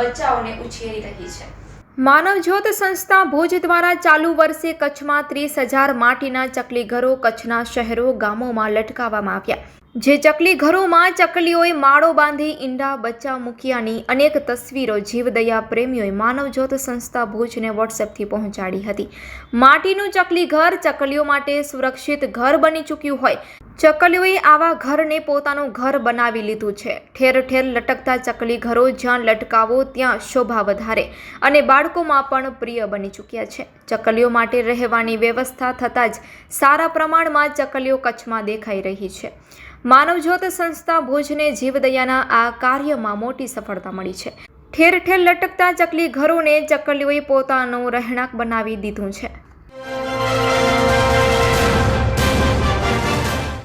બચ્ચાઓને ઉછેરી રહી છે. માનવજ્યોત સંસ્થા ભુજ દ્વારા ચાલુ વર્ષે કચ્છમાં ત્રીસ હજાર માટીના ચકલી ઘરો કચ્છના શહેરો ગામોમાં લટકાવવામાં આવ્યા. જે ચકલી ઘરોમાં ચકલીઓએ માળો બાંધી ઈંડા, બચ્ચા મૂક્યાની અનેક તસવીરો જીવદયા પ્રેમીઓએ માનવજ્યોત સંસ્થા ભુજને વોટ્સએપથી પહોંચાડી હતી. માટીનું ચકલી ઘર ચકલીઓ માટે સુરક્ષિત ઘર બની ચૂક્યું હોય ચકલીઓએ આવા ઘરને પોતાનું ઘર બનાવી લીધું છે. ઠેર ઠેર લટકતા ચકલી ઘરો જ્યાં લટકાવો ત્યાં શોભા વધારે અને બાળકોમાં પણ પ્રિય બની ચૂક્યા છે. ચકલીઓ માટે રહેવાની વ્યવસ્થા થતાં જ સારા પ્રમાણમાં ચકલીઓ કચ્છમાં દેખાઈ રહી છે. માનવજ્યોત સંસ્થા ભુજને જીવદયાના આ કાર્યમાં મોટી સફળતા મળી છે. ઠેર ઠેર લટકતા ચકલી ઘરોને ચકલીઓએ પોતાનું રહેણાંક બનાવી દીધું છે.